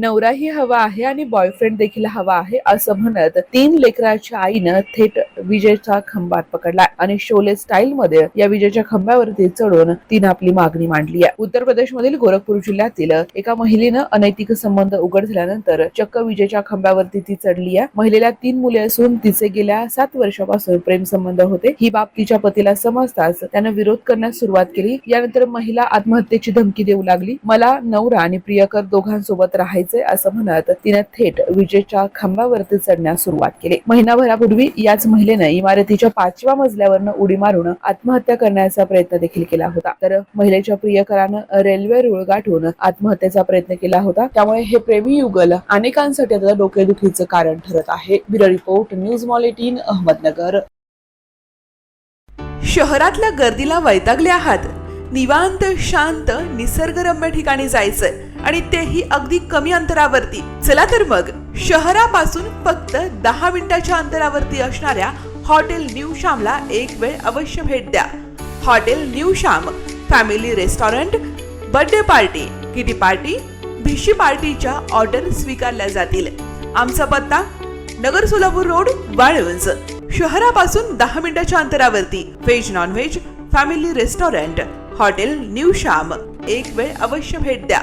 नवराही हवा आहे आणि बॉयफ्रेंड देखील हवा आहे असं म्हणत तीन लेकराच्या आईनं थेट विजेचा खंबात पकडला आणि शोले स्टाईल मध्ये या विजेच्या खंब्यावरती चढून तिनं आपली मागणी मांडली आहे. उत्तर प्रदेश मधील गोरखपूर जिल्ह्यातील एका महिलेनं अनैतिक संबंध उघड झाल्यानंतर चक्क विजेच्या खंब्यावरती ती चढली आहे. महिलेला तीन मुले असून तिचे गेल्या सात वर्षापासून प्रेम संबंध होते. ही बाब तिच्या पतीला समजताच त्यानं विरोध करण्यास सुरुवात केली. यानंतर महिला आत्महत्येची धमकी देऊ लागली. मला नवरा आणि प्रियकर दोघांसोबत राहायचं असं म्हणत तिने थेट विजेच्या खांबावरती चढण्यास सुरुवात केली. महिनाभरापूर्वी याच महिलेनं इमारतीच्या पाचव्या मजल्यावरनं उडी मारून आत्महत्या करण्याचा प्रयत्न देखील केला होता. तर महिलेच्या प्रियकरानं रेल्वे रुळ गाठून आत्महत्येचा प्रयत्न केला होता. त्यामुळे हे प्रेमी युगल अनेकांसाठी आता डोकेदुखीचं कारण ठरत आहे. Bureau report news mall eighteen Ahmednagar. शहरातल्या गर्दीला वैतागले आहात. निवांत शांत निसर्गरम्य ठिकाणी जायचंय आणि तेही अगदी कमी अंतरावरती. चला तर मग शहरापासून फक्त दहा मिनिटाच्या अंतरावरती असणाऱ्या हॉटेल न्यू श्यामला एक वेळ अवश्य भेट द्या. Hotel new Shyam family restaurant birthday party kitty party भिशी पार्टीच्या ऑर्डर स्वीकारल्या जातील. आमचा पत्ता नगर सोलापूर रोड वाळवंज. शहरापासून दहा मिनिटाच्या अंतरावरती. Veg non veg family restaurant. Hotel new Shyam. एक वेळ अवश्य भेट द्या.